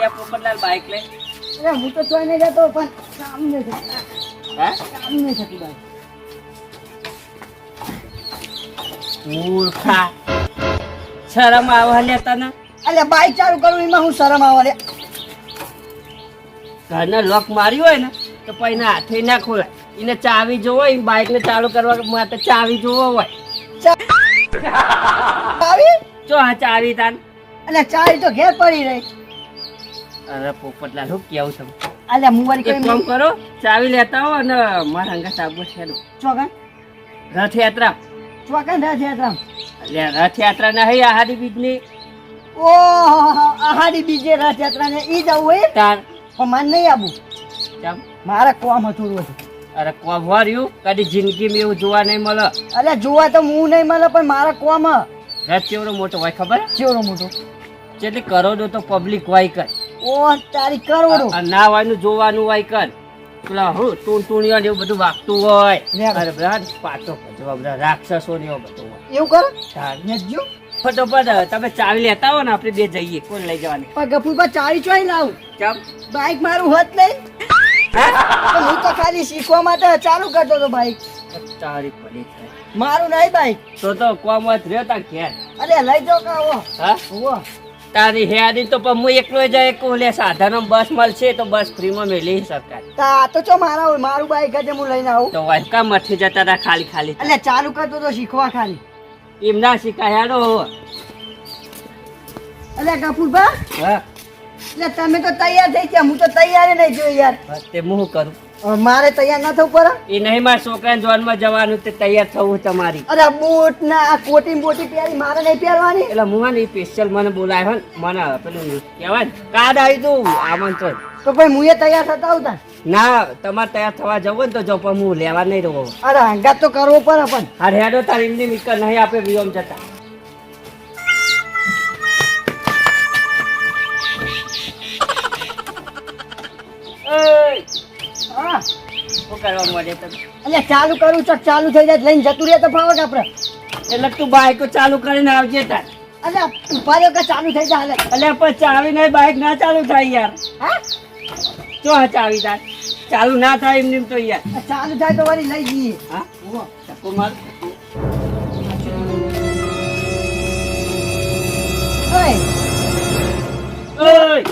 દે Popatlal bike લે અરે હું તો ચોઈ નહીં જતો પણ કામ નહીં થતું. હે? કામ નહીં થતું બાઈક મૂર્ખા. શરમ આવે લે તને? અરે બાઈક ચાલુ કરું એમાં હું શરમ આવે લે? ઘરને લોક માર્યું હોય ને તો પછી ના હાથે ના ખોલાય. એને ચાવી જોવો હોય બાઈક ને ચાલુ કરવા માટે ચાવી જોવો હોય. ચાવી? જો હા ચાવી તાન. અને ચાવી તો ઘેર પડી રહી. અરે પોપટલાલ હું કેવું છું? અલે હું વળી એક કામ કરો ચાવી લેતા હો અને મારા હંગા સાબુ છેડો ચોકન રથયાત્રા. ચોકન રથયાત્રા? અલે રથયાત્રા ના હૈ આહારી બીજની. ઓ આહાડી બીજે રથયાત્રા ને ઈ જવું હોય તાર. પણ માન નહીં આવું. ચમ. મારા કોમ હતું અરે કોમ વાર્યું કદી જિંદગીમાં એવું જોવા નહીં મળે. અલ્યા જોવા તો હું નહીં મળે પણ મારા કોમ. રથ કેવડો મોટો હોય ખબર? ચેવડો મોટો. એટલે કરોડો તો પબ્લિક હોય કર ઓ તારી કરોડો ના હોય જોવાનું હોય કર. પેલા હું ટૂણ ને એવું બધું વાગતું હોય. અરે બધા પાછો બધા રાક્ષસો ને એવું બધું હોય. એવું કરો. ફટોફટ તમે ચાવી લેતા હો ને આપણે બે જઈએ. કોણ લઈ જવાની? પણ ગફુરબા ચાવી ચોઈ લાવું? ચમ? બાઈક મારું હોત નહીં હું તો ખાલી શીખવા માટે ચાલુ કરતો હતો બાઈક. તારી પડી મારું નહીં બાઈક. તો તો કોમ જ રહેતા ઘેર. અરે લઈ જાઓ કાવો હા? તારી હેરી તો પણ હું એકલો જાય કોલે સાધનો બસ મળશે તો બસ ફ્રીમાં મેલી શકાય તા તો ચો મારા મારું બાઈક જ હું લઈને આવું. તો વાયકા મથી જતા તા ખાલી ખાલી એટલે ચાલુ કરતો તો શીખવા ખાલી. એમ ના શીખાય હેડો એટલે કપૂરભા. હા. એટલે તમે તો તૈયાર થઈ ગયા હું તો તૈયાર નહીં જોઈ યાર. તે હું કરું? મારે તૈયાર ના થવું પડે? એ નહીં મારા છોકરાને જોનમાં જવાનું તે તૈયાર થવું તમારી અરે બૂટ ના આ કોટી બોટી પહેરી મારે નહીં પહેરવાની? એટલે હું ને સ્પેશિયલ મને બોલાય મને પેલું કહેવાય કાર્ડ આવી તું આમંત્રણ તો. ભાઈ હું એ તૈયાર થતા આવતા ના તમારે તૈયાર થવા જવું ને તો જો પણ હું લેવા નહીં રહું. અરે હંગાત તો કરવો પડે પણ. અરે હેડો તારી એમની મિકર નહીં આપે વિયોમ જતા. શું કરવા મળે તમે એટલે ચાલુ કરું ચક ચાલુ થઈ જાય લઈને જતું રહે તો ફાવટ આપણે? એટલે તું બાઈકો ચાલુ કરીને આવજે તાર. એટલે ઉપાડ્યો કે ચાલુ થઈ જાય હાલે. એટલે પણ ચાવી નહીં બાઈક ના ચાલુ થાય યાર. હા? જો હા ચાવી તાર. ચાલુ ના થાય એમ નેમ તો યાર. ચાલુ થાય તો વળી લઈ જઈએ. હા? ચપ્પુ માર. ઓય. ઓય.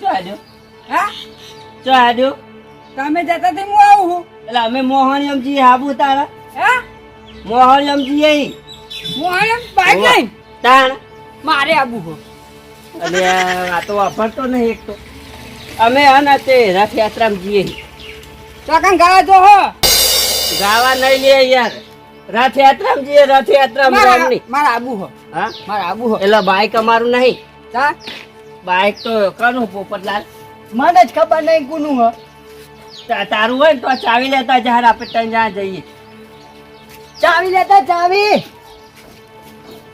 ચાલ્યો હા? ચાલ્યો તમે જતા તે હું આવું હું એટલે અમે મોહન આવું તારા હે? જઈએ હું આમ બાઈક લઈને? તાણ. મારે આવું હો. અને આ તો વાપરતો નહીં એક તો. અમે આના તે રથયાત્રામાં જઈએ ચોકન ગાવા જો હો. ગાવા નહીં લે યાર. રથયાત્રામાં જઈએ રથયાત્રામાં ગામની. મારા આબુ હો. હા? મારા આબુ હો. એટલે બાઈક અમારું નહીં. તા બાઈક તો કનું પોપટલાલ. મને જ ખબર નહીં કોનું હો. તારું હોય ને તો ચાવી લેતા જહાર આપણે ત્યાં જ્યાં જઈએ. ચાવી લેતા ચાવી?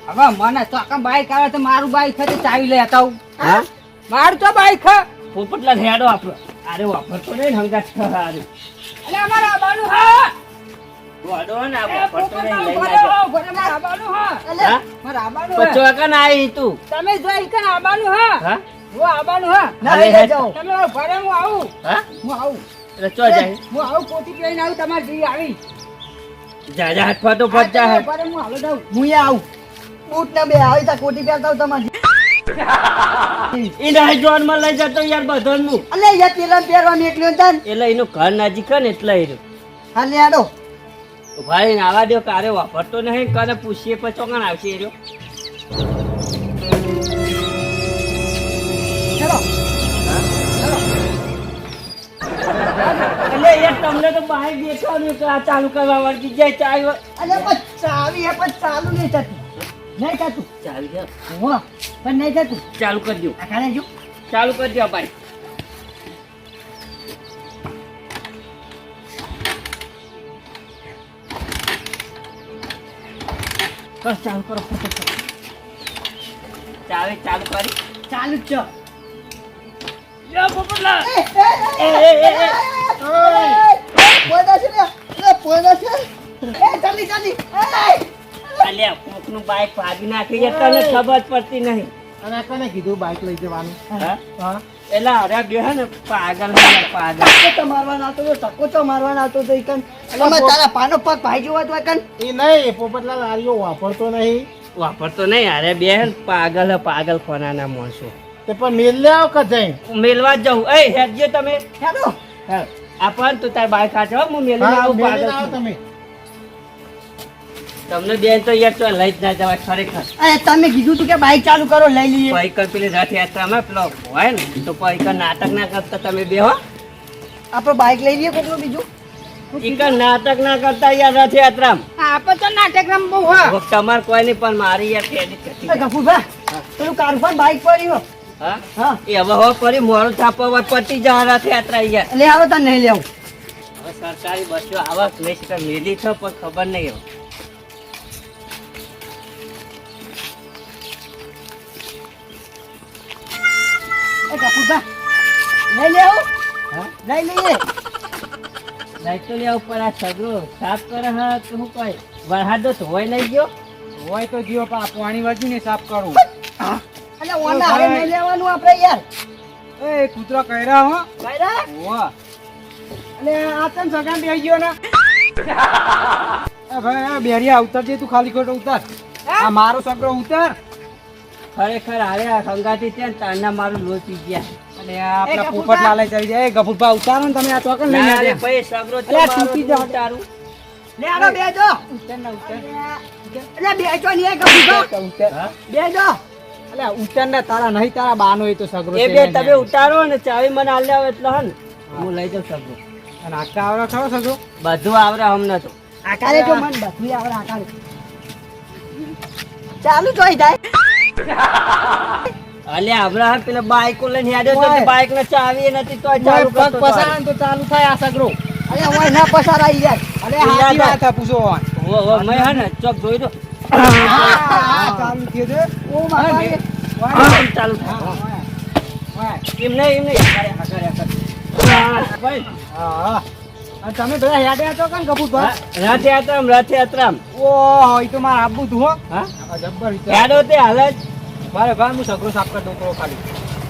હવે મને તો આખા બાઈક આવે તો મારું બાઈક છે ચાવી લેતા હું હા? મારું તો બાઈક છે. પોપટલાલ હેડો આપણો. અરે વાપરતો નહીં હંગા હંગાત અરે. એટલે અમારા આબાનું હા. તું તમે જો આબાનું હા. હા? આબાનું હા. તમે ઘરે હું આવું. હા? હું આવું. એટલે ચો જાય હું આવું કોટી લઈને આવું તમારે જઈ આવી. જા જા હાથ ફાટો ફટ જા હે. હું હાલો જાઉં. હું આવું. બૂટ ના બે આવી તા કોટી પહેરતા તમારે એના નહીં જોનમાં લઈ જતો યાર બધાનું અલે યાર પેલા પહેરવાનું એકલું હતા ને એટલે એનું ઘર નજીક ને એટલે એ રહ્યું. હા લે આડો. ભાઈ ને દો કારે વાપરતો નહીં કરે પૂછીએ પછી ચોકન આવશે એ રહ્યો. ચલો એટલે યાર તમને તો બહાર દેખવાનું કે આ ચાલુ કરવા વળગી જાય ચાવી અલે પણ ચાવી એ પણ ચાલુ નહીં થતી. નહીં થતું? ચાવી દે. હો પણ નહીં થતું? ચાલુ કરી દો આ કાલે જો. ચાલુ કરી દો ભાઈ. બસ ચાલુ કરો. ચાલે ચાવી ચાલુ કરી. ચાલુ જ છો યો પોપટલાલ. એ, એ, એ, એ. પોયડા છે એ પોયડા છે એ જલ્દી જલ્દી એ અલ્યા કોકનું બાઈક ભાગી નાખી છે તને ખબર પડતી નહીં અને આ કોને કીધું બાઇક લઈ જવાનું હા હા એટલે અરે બે હે ને પાગલ પાગલ તો મારવાના આવતો તો તો મારવાના આવતો તો ઈ એટલે તમે તારા પાનો પગ ભાઈ જોવા તો કન એ નહીં પોપટલાલ આર્યો વાપરતો નહીં વાપરતો નહીં અરે બે હે પાગલ હે પાગલ ખોનાના માણસો તે પણ મેલ લે આવ કે મેલવા જ જાઉં. એ હેડજો તમે. હેડો. આપણ તું તાર બાઈક ખાચો હું મેલી આવું મેલીને આવો છું. તમે. તમને બેન તો યાર તો લઈ જ ના જવાય ખરેખર. એ તમે કીધું તું કે બાઈક ચાલુ કરો લઈ લઈએ. બાઈક પેલી રથયાત્રામાં પેલો હોય ને તો પૈકર નાટક ના કરતા તમે બે હો. આપણો બાઈક લઈ લઈએ કોકનું બીજું? નાટક ના કરતા યાર રથયાત્રામાં આપણે તો નાટક રમવું હા તમારે કોઈ નહીં પણ મારી યાર ગફુરભા પેલું કારફાન બાઈક પડ્યું. હા? એ હવે હો પરી મોરું છાપવા પટી જવાના છે યાત્રા યાર તો નહીં લેવું. હવે સરકારી બસો આવા મેં મેલી પણ ખબર નહીં એવું લઈ લેવું? લઈ લઈએ. લઈ લેવું પણ આ સગરો સાફ કરે હા કે હું કહે વરહાડો ધોવાઈ લઈ ગયો? હોય તો જીઓ પણ પાણી વાંચ્યું ને સાફ કરું. એટલે ઓના હવે નહીં લેવાનું આપણે યાર. એ કૂતરો કર્યા હો. કાયરા વાહ અને આ તન સગાન બેહી ગયો ને? એ ભાઈ આ બેરિયા ઉતરજે તું ખાલી ખોટો ઉતાર. આ મારો સગરો ઉતાર. ખરેખર હારે આ સંગાતી ત્યાં તાના મારું લોચી ગયા. અને આ આપણા પોપટ લાલે ચડી જાય. એ ગફુરભા ઉતારો ને તમે આ ચોકન લઈને રે ભાઈ સગરો તો તૂટી જાવ. તારું લે આનો બેજો ઉતર ને ઉતર. એટલે બેજો નહીં ગફુરભા. બેજો અલ્યા ઉતાર ને તારા નહીં તારા બાનો એ તો સગરો એ બે તમે ઉતારો ને ચાવી મને આલ્યા આવે એટલે હન હું. લઈ જાઉં સગરો. અને આકા આવડો ખરો સગરો? બધું આવડે હમને તો. આકારે તો મન બધું આવડે આકારે. ચાલુ જોઈ જાય. અલે હાલ પેલા બાઈકો લઈને હેડ્યો તો બાઈક ને ચાવી નથી તો ચાલુ પગ પસાર તો ચાલુ થાય આ સગરો. અરે હોય ના પસાર આવી જાય અરે હાજી વાત પૂછો. ઓ ઓ મેં હે ને ચોક જોઈ દો. તમે બધા યાદ હતો કે મારે આપવું તું હા જબ્બર યાદ જ મારે ભાઈ હું સગરો સાફ કરી દઉં ખાલી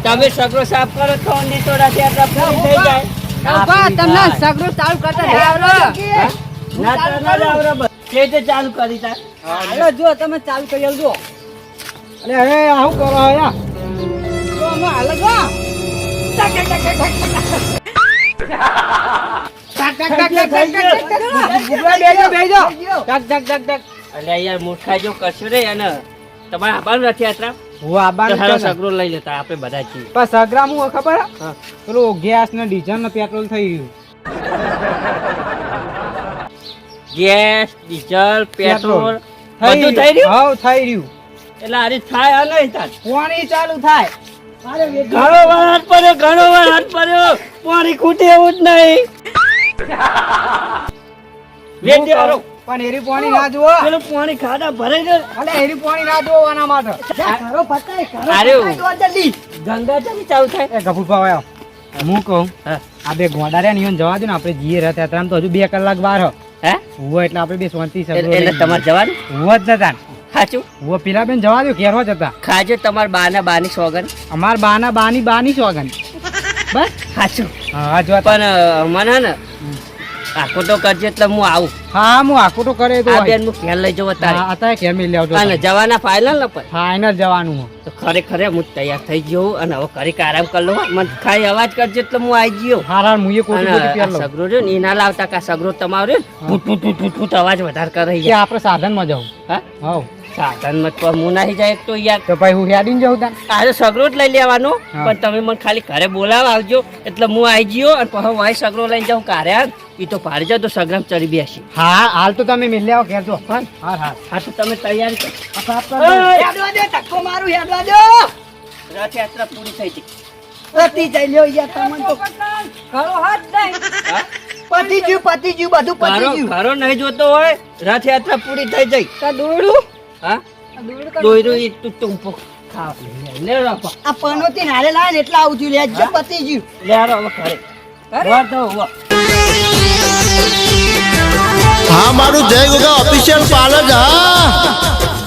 તમે સગરો સાફ કરો તો ની તો રથયાત્રા પૂરી થઈ જાય તમને સગરો કરતા તે તે ચાલુ કરી તાર હાલો જો તમે ચાલુ કરી જો અરે હવે આવું કરો આયા તો અમે હાલો જો ખબર પેલું ગેસ ને ડીઝલ ને પેટ્રોલ થઈ ગયું ગેસ ડીઝલ પેટ્રોલ બધું થઈ રહ્યું? હાવ થઈ રહ્યું. એટલે આરી થાય નહીં થાય. પાણી ચાલુ થાય. ઘણો વાર હાથ પડ્યો ઘણો વાર હાથ પડ્યો. પાણી ખૂટે એવું જ નહીં. પણ એરી પાણી ના જુઓ. પેલું પાણી ખાડા ભરાઈ ગયું અલે એરી પાણી ના જુઓ આના માટે. ઘરો પતાય, ઘરો અરે. જલ્દી. ગંગા ચાલી ચાલુ થાય. એ ગભુભા આવ્યો હું કહું. આ બે ગોડા ને જવા દો ને આપણે જીએ રહ્યા ત્યાં તો હજુ બે કલાક બાર હો. હે? હુવો એટલે આપણે બે શાંતિ એટલે એટલે તમારે જવાનું? હુવો જ નતા સાચું હુવો પેલા બેન જવા દો ઘેર જ હતા ખાજો તમારા બાના બાની સોગન. અમાર બાના બાની બાની સોગન. બસ? સાચું હા જો પણ મને ને આખો તો કરજે એટલે હું આવું. હા હું આખું તો કરે તો આ બેન હું ઘેર લઈ જવો તારે. હા અત્યારે ઘેર મેં લેવજો અને જવાના ફાઇનલ ને પણ? ફાઇનલ જવાનું હો. તો ખરેખર હું તૈયાર થઈ ગયો અને હવે ખરી આરામ કરી લઉં. મને ખાઈ અવાજ કરજે એટલે હું આવી ગયો. હારા મુએ કોટી અને કોટી આ પહેર લઉં. સગરો રહ્યો ને એ ના લાવતા કા સગરો તમારો રહ્યો અવાજ વધારે કરે કે આપણે સાધનમાં જાઉં. હા? હું નાહી જાય તો યાર તો ભાઈ હું હેડીને જાઉં તાન આજે સગરો જ લઈ લેવાનો પણ તમે મને ખાલી ઘરે બોલાવા આવજો એટલે હું આવી ગયો અને પછી વાય સગરો લઈને જાઉં કારે એ તો ભારે જાવ તો સગરામ ચડી બેસી હા હાલ તો તમે મેં લેવા ઘેર જો હા હા હા હા તો તમે તૈયારી કરો આ સાફ કર ઓય! દો. હેડવા દે, ધક્કો મારું, હેડવા દો. રથયાત્રા પૂરી થઈ ગઈ પતી જાય લ્યો, યાર, તમને તો ઘરો હાથ નહીં. પતી ગયું, પતી ગયું, બધું પતી ગયું. ઘરો નહીં જોતો હોય રથયાત્રા પૂરી થઈ જઈ તો દોરડું? હા? આ દોરડું કાઢો. દોયરું ઈ તું ટૂંપો ખાવ લે રાખો આ પનોતી નારે લાવે ને એટલે આવું લે, જો પતી ગયું. લે હારો ઘરે. વાર તો હવે હા મારું જય ગોગા ઓફિશિયલ પાર્લર હા.